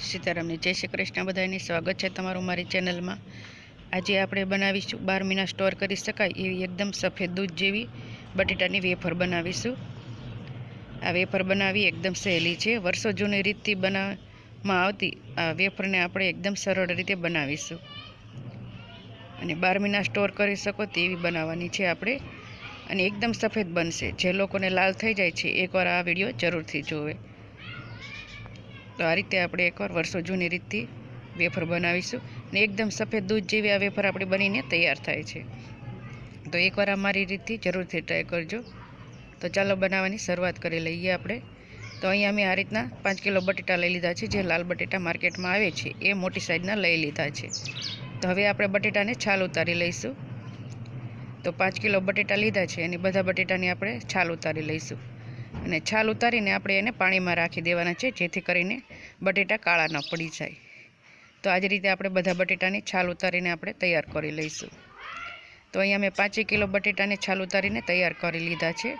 સીતારામની જય શ્રી કૃષ્ણ. બધાની સ્વાગત છે તમારું મારી ચેનલમાં. આજે આપણે બનાવીશું બાર મહિના સ્ટોર કરી શકાય એવી એકદમ સફેદ દૂધ જેવી બટેટાની વેફર બનાવીશું. આ વેફર બનાવી એકદમ સહેલી છે. વર્ષો જૂની રીતથી બનાવવામાં આવતી આ વેફરને આપણે એકદમ સરળ રીતે બનાવીશું. અને બાર મહિના સ્ટોર કરી શકો તેવી બનાવવાની છે આપણે. અને એકદમ સફેદ બનશે. જે લોકોને લાલ થઈ જાય છે, એકવાર આ વીડિયો જરૂરથી જોવે. તો આ રીતે આપણે એકવાર વર્ષો જૂની રીતથી વેફર બનાવીશું અને એકદમ સફેદ દૂધ જેવી આ વેફર આપણી બનીને તૈયાર થાય છે. તો એકવાર આ મારી રીતથી જરૂરથી ટ્રાય કરજો. તો ચાલો બનાવવાની શરૂઆત કરી લઈએ આપણે. તો અહીંયા મેં આ રીતના પાંચ કિલો બટેટા લઈ લીધા છે, જે લાલ બટેટા માર્કેટમાં આવે છે, એ મોટી સાઈઝના લઈ લીધા છે. તો હવે આપણે બટેટાને છાલ ઉતારી લઈશું. તો પાંચ કિલો બટેટા લીધા છે, અને બધા બટેટાની આપણે છાલ ઉતારી લઈશું. અને છાલ ઉતારીને આપણે એને પાણીમાં રાખી દેવાના છે, જેથી કરીને બટેટા કાળા ન પડી જાય. તો આ જ રીતે આપણે બધા બટેટાની છાલ ઉતારીને આપણે તૈયાર કરી લઈશું. તો અહીંયા મેં પાંચેક કિલો બટેટાને છાલ ઉતારીને તૈયાર કરી લીધા છે.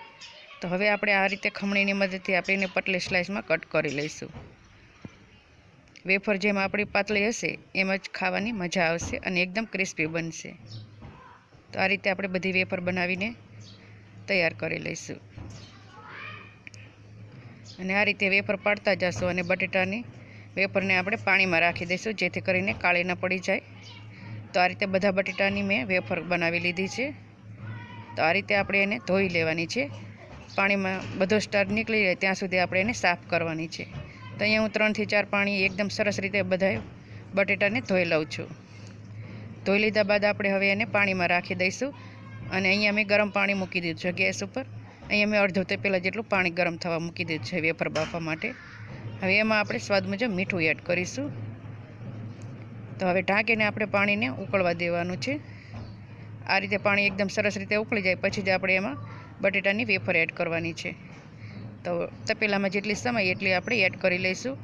તો હવે આપણે આ રીતે ખમણીની મદદથી આપણે એને પતલી સ્લાઇસમાં કટ કરી લઈશું. વેફર જેમ આપણી પાતળી હશે, એમ જ ખાવાની મજા આવશે અને એકદમ ક્રિસ્પી બનશે. તો આ રીતે આપણે બધી વેફર બનાવીને તૈયાર કરી લઈશું. અને આ રીતે વેફર પાડતા જશું અને બટેટાની વેફરને આપણે પાણીમાં રાખી દઈશું, જેથી કરીને કાળી ન પડી જાય. તો આ રીતે બધા બટેટાની મેં વેફર બનાવી લીધી છે. તો આ રીતે આપણે એને ધોઈ લેવાની છે. પાણીમાં બધો સ્ટાર નીકળી જાય ત્યાં સુધી આપણે એને સાફ કરવાની છે. તો અહીંયા હું ત્રણથી ચાર પાણી એકદમ સરસ રીતે બધા બટેટાને ધોઈ લઉં છું. ધોઈ લીધા બાદ આપણે હવે એને પાણીમાં રાખી દઈશું. અને અહીંયા મેં ગરમ પાણી મૂકી દીધું છે ગેસ ઉપર. અહીંયા મેં અડધો તે પહેલાં જેટલું પાણી ગરમ થવા મૂકી દીધું છે વેફર બાફવા માટે. હવે એમાં આપણે સ્વાદ મુજબ મીઠું એડ કરીશું. તો હવે ઢાંકીને આપણે પાણીને ઉકળવા દેવાનું છે. આ રીતે પાણી એકદમ સરસ રીતે ઉકળી જાય પછી જ આપણે એમાં બટેટાની વેફર એડ કરવાની છે. તો તપેલામાં જેટલી સમય એટલી આપણે એડ કરી લઈશું.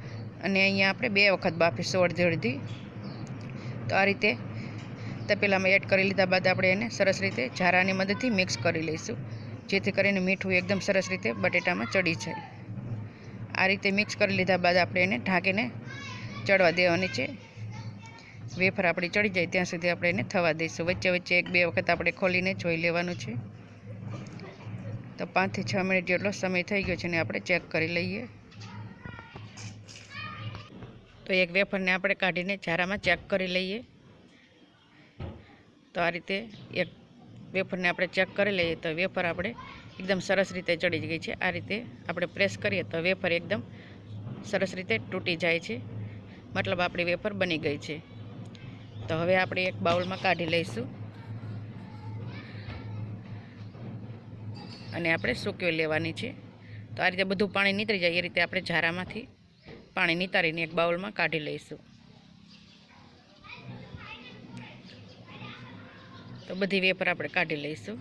અને અહીંયા આપણે બે વખત બાફીશું અડધી અડધી. તો આ રીતે તપેલામાં એડ કરી લીધા બાદ આપણે એને સરસ રીતે ઝારાની મદદથી મિક્સ કરી લઈશું. જેથી કરીને મીઠું એકદમ સરસ રીતે બટેટામાં ચડી જાય. આ રીતે મિક્સ કરી લીધા બાદ આપણે એને ઢાંકીને ચડવા દેવાની છે. વેફર આપણી ચડી જાય ત્યાં સુધી આપણે એને થવા દઈશું. વચ્ચે વચ્ચે એક બે વખત આપણે ખોલીને જોઈ લેવાનું છે. તો પાંચથી છ મિનિટ જેટલો સમય થઈ ગયો છે ને આપણે ચેક કરી લઈએ. તો એક વેફરને આપણે કાઢીને ઝારામાં ચેક કરી લઈએ. તો આ રીતે એક વેફરને આપણે ચેક કરી લઈએ તો વેફર આપણે એકદમ સરસ રીતે ચડી ગઈ છે. આ રીતે આપણે પ્રેસ કરીએ તો વેફર એકદમ સરસ રીતે તૂટી જાય છે. મતલબ આપણી વેફર બની ગઈ છે. તો હવે આપણે એક બાઉલમાં કાઢી લઈશું. અને આપણે સૂકવી લેવાની છે. તો આ રીતે બધું પાણી નીતરી જાય એ રીતે આપણે ઝારામાંથી પાણી નિતારીને એક બાઉલમાં કાઢી લઈશું. તો બધી વેફર આપણે કાઢી લઈશું.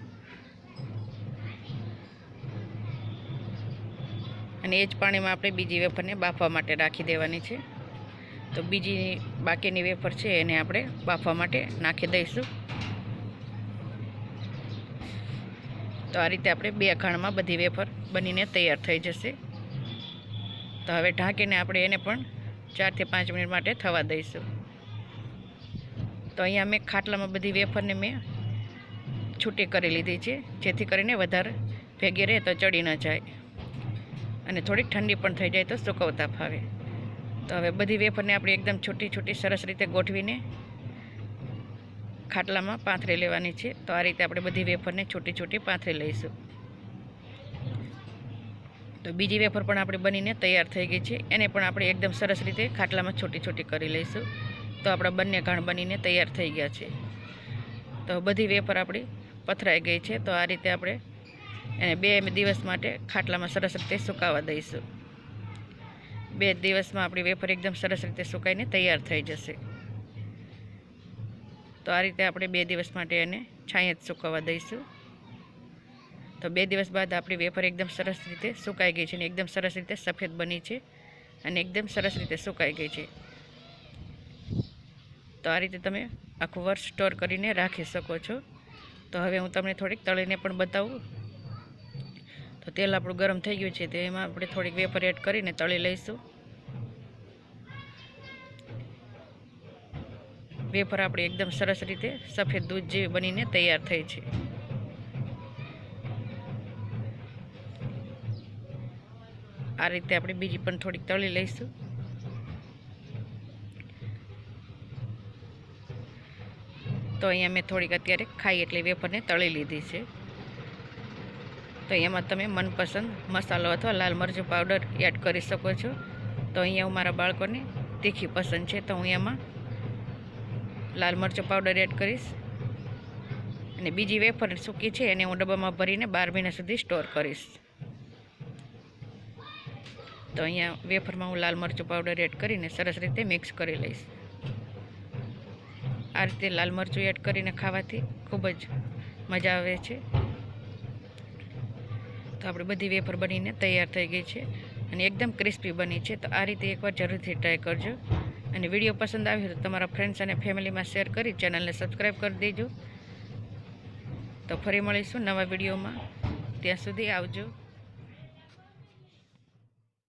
અને એ જ પાણીમાં આપણે બીજી વેફરને બાફવા માટે રાખી દેવાની છે. તો બીજી બાકીની વેફર છે એને આપણે બાફવા માટે નાખી દઈશું. તો આ રીતે આપણે બે ખાણમાં બધી વેફર બનીને તૈયાર થઈ જશે. તો હવે ઢાંકીને આપણે એને પણ ચારથી પાંચ મિનિટ માટે થવા દઈશું. તો અહીંયા મેં ખાટલામાં બધી વેફરને મેં છૂટી કરી લીધી છે. જેથી કરીને વધારે ભેગી રહે તો ચડી ન જાય. અને થોડીક ઠંડી પણ થઈ જાય તો સુકવતા ફાવે. તો હવે બધી વેફરને આપણે એકદમ છૂટી છૂટી સરસ રીતે ગોઠવીને ખાટલામાં પાથરી લેવાની છે. તો આ રીતે આપણે બધી વેફરને છૂટી છૂટી પાથરી લઈશું. તો બીજી વેફર પણ આપણે બનીને તૈયાર થઈ ગઈ છે. એને પણ આપણે એકદમ સરસ રીતે ખાટલામાં છૂટી છૂટી કરી લઈશું. તો આપણા બંને ઘાણ બનીને તૈયાર થઈ ગયા છે. તો બધી વેફર આપણી પથરાઈ ગઈ છે, તો આ રીતે આપણે એને બે દિવસ માટે ખાટલામાં સરસ રીતે સુકાવા દઈશું. બે દિવસમાં આપણી વેફર એકદમ સરસ રીતે સુકાઈને તૈયાર થઈ જશે. તો આ રીતે આપણે બે દિવસ માટે એને છાંયે જ સુકવવા દઈશું. તો બે દિવસ બાદ આપણી વેફર એકદમ સરસ રીતે સુકાઈ ગઈ છે અને એકદમ સરસ રીતે સફેદ બની છે અને એકદમ સરસ રીતે સુકાઈ ગઈ છે. તો આ રીતે તમે આખું વર્ષ સ્ટોર કરીને રાખી શકો છો. તો હવે હું તમને થોડીક તળીને પણ બતાવું. તો તેલ આપણું ગરમ થઈ ગયું છે, તો એમાં આપણે થોડીક વેપર એડ કરીને તળી લઈશું. વેફર આપણી એકદમ સરસ રીતે સફેદ દૂધ જેવી બનીને તૈયાર થઈ છે. આ રીતે આપણે બીજી પણ થોડીક તળી લઈશું. તો અહીંયા મેં થોડીક અત્યારે ખાઈ એટલે વેફરને તળી લીધી છે. તો એમાં તમે મનપસંદ મસાલો અથવા લાલ મરચું પાવડર એડ કરી શકો છો. તો અહીંયા હું મારા બાળકોને તીખી પસંદ છે તો હું એમાં લાલ મરચું પાવડર એડ કરીશ. અને બીજી વેફર સૂકી છે એને હું ડબ્બામાં ભરીને બાર મહિના સુધી સ્ટોર કરીશ. તો અહીંયા વેફરમાં હું લાલ મરચું પાવડર એડ કરીને સરસ રીતે મિક્સ કરી લઈશ. આ રીતે લાલ મરચું એડ કરીને ખાવાથી ખૂબ જ મજા આવે છે. તો આપણે બધી વેફર બનીને તૈયાર થઈ ગઈ છે અને એકદમ ક્રિસ્પી બની છે. તો આ રીતે એકવાર જરૂરથી ટ્રાય કરજો. અને વીડિયો પસંદ આવ્યો તો તમારા ફ્રેન્ડ્સ અને ફેમિલીમાં શેર કરી ચેનલને સબસ્ક્રાઈબ કરી દેજો. તો ફરી મળીશું નવા વિડીયોમાં. ત્યાં સુધી આવજો.